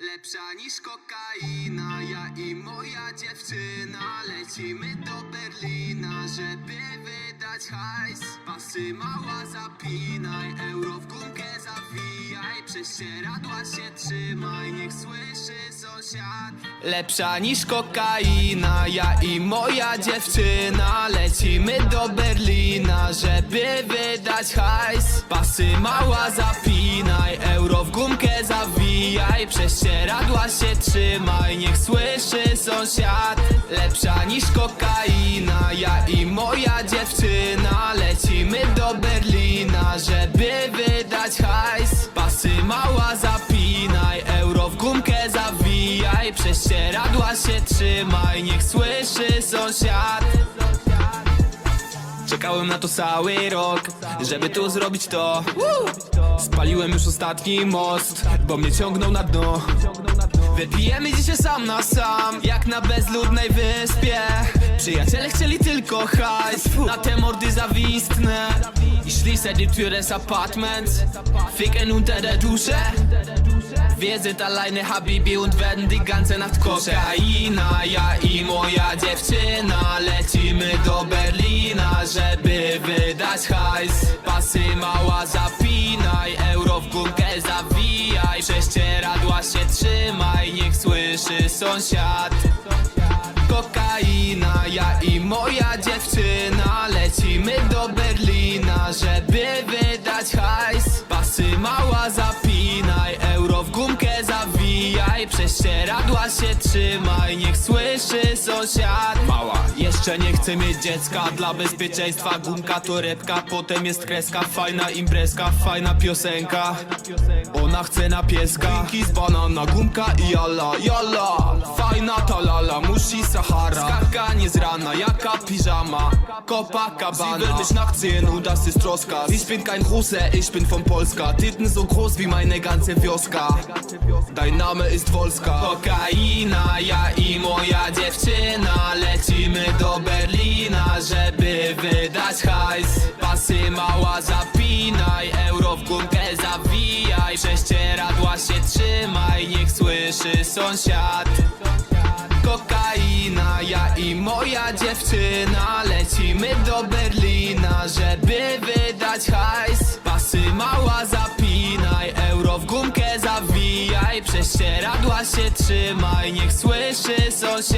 Lepsza niż kokaina, ja i moja dziewczyna. Lecimy do Berlina, żeby wydać hajs. Pasy mała zapinaj, euro w gumkę zawijaj. Prześcieradła się trzymaj, niech słyszy sąsiad. Lepsza niż kokaina, ja i moja dziewczyna. Lecimy do Berlina, żeby wydać hajs. Pasy mała zapinaj, euro w gumkę zawijaj Prześcieradła się trzymaj, niech słyszy sąsiad. Lepsza niż kokaina, ja i moja dziewczyna. Lecimy do Berlina, żeby wydać hajs. Pasy mała zapinaj, euro w gumkę zawijaj. Prześcieradła się trzymaj, niech słyszy sąsiad Czekałem na to cały rok, żeby tu zrobić to. Spaliłem już ostatni most, bo mnie ciągnął na dno. Wypijemy dzisiaj sam na sam, jak na bezludnej wyspie. Przyjaciele chcieli tylko hajs, na te mordy zawistne. Ich schließe die Tür des Apartments, ficken unter der Dusche wir sind alleine Habibi und werden die ganze Nacht Kokaina, ja i hajs Pasy mała zapinaj, euro w gumkę zawijaj. Prześcieradła się trzymaj, niech słyszy sąsiad. Kokaina, ja i moja dziewczyna. Lecimy do Berlina, żeby wydać hajs. Pasy mała Prześcieradła się trzymaj, niech słyszy sąsiad. Mała, jeszcze nie chcę mieć dziecka Dla bezpieczeństwa gumka to repka Potem jest kreska, fajna imprezka Fajna piosenka. Ona chce na pieska. Winki z banana, gumka i jalla, jalla Fajna ta lala, musi Sahara. Skakanie z rana, jaka piżama. Copacabana Sie will mich nackt sehen und das ist Troska Ich bin kein Russe, ich bin von Polska. Titten so groß wie meine ganze Wioska. Dein Name ist Wolska Kokaina, ja i moja dziewczyna. Lecimy do Berlina, żeby wydać hajs. Pasy mała zapinaj, euro w gumkę zawijaj. Prześcieradła się trzymaj, niech słyszy sąsiad. Kokaina, ja i moja dziewczyna. Lecimy Prześcieradła się trzymaj, niech słyszy sąsiad